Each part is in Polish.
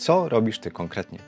co robisz ty konkretnie.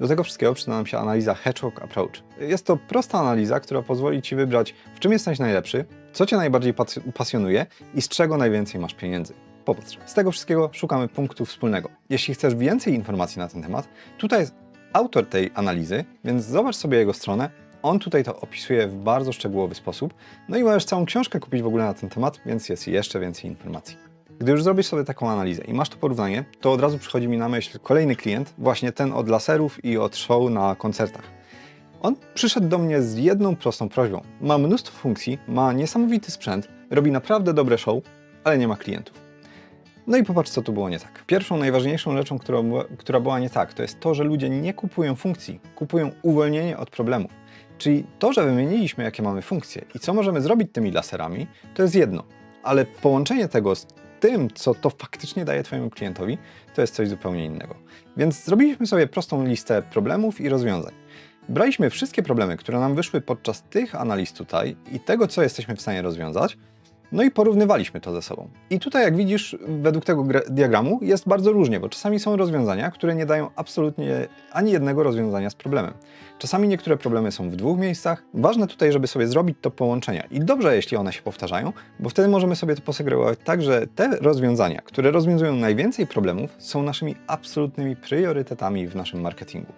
Do tego wszystkiego przyda nam się analiza Hedgehog Approach. Jest to prosta analiza, która pozwoli Ci wybrać, w czym jesteś najlepszy, co Cię najbardziej pas- pasjonuje i z czego najwięcej masz pieniędzy. Popatrz, z tego wszystkiego szukamy punktu wspólnego. Jeśli chcesz więcej informacji na ten temat, tutaj jest autor tej analizy, więc zobacz sobie jego stronę. On tutaj to opisuje w bardzo szczegółowy sposób. No i możesz całą książkę kupić w ogóle na ten temat, więc jest jeszcze więcej informacji. Gdy już zrobisz sobie taką analizę i masz to porównanie, to od razu przychodzi mi na myśl kolejny klient, właśnie ten od laserów i od show na koncertach. On przyszedł do mnie z jedną prostą prośbą. Ma mnóstwo funkcji, ma niesamowity sprzęt, robi naprawdę dobre show, ale nie ma klientów. No i popatrz, co tu było nie tak. Pierwszą, najważniejszą rzeczą, która która była nie tak, to jest to, że ludzie nie kupują funkcji, kupują uwolnienie od problemów. Czyli to, że wymieniliśmy, jakie mamy funkcje i co możemy zrobić tymi laserami, to jest jedno. Ale połączenie tego z tym, co to faktycznie daje Twojemu klientowi, to jest coś zupełnie innego. Więc zrobiliśmy sobie prostą listę problemów i rozwiązań. Braliśmy wszystkie problemy, które nam wyszły podczas tych analiz tutaj i tego, co jesteśmy w stanie rozwiązać, no i porównywaliśmy to ze sobą. I tutaj, jak widzisz, według tego gra- diagramu jest bardzo różnie, bo czasami są rozwiązania, które nie dają absolutnie ani jednego rozwiązania z problemem. Czasami niektóre problemy są w dwóch miejscach. Ważne tutaj, żeby sobie zrobić to połączenia. I dobrze, jeśli one się powtarzają, bo wtedy możemy sobie to posegregować tak, że te rozwiązania, które rozwiązują najwięcej problemów, są naszymi absolutnymi priorytetami w naszym marketingu.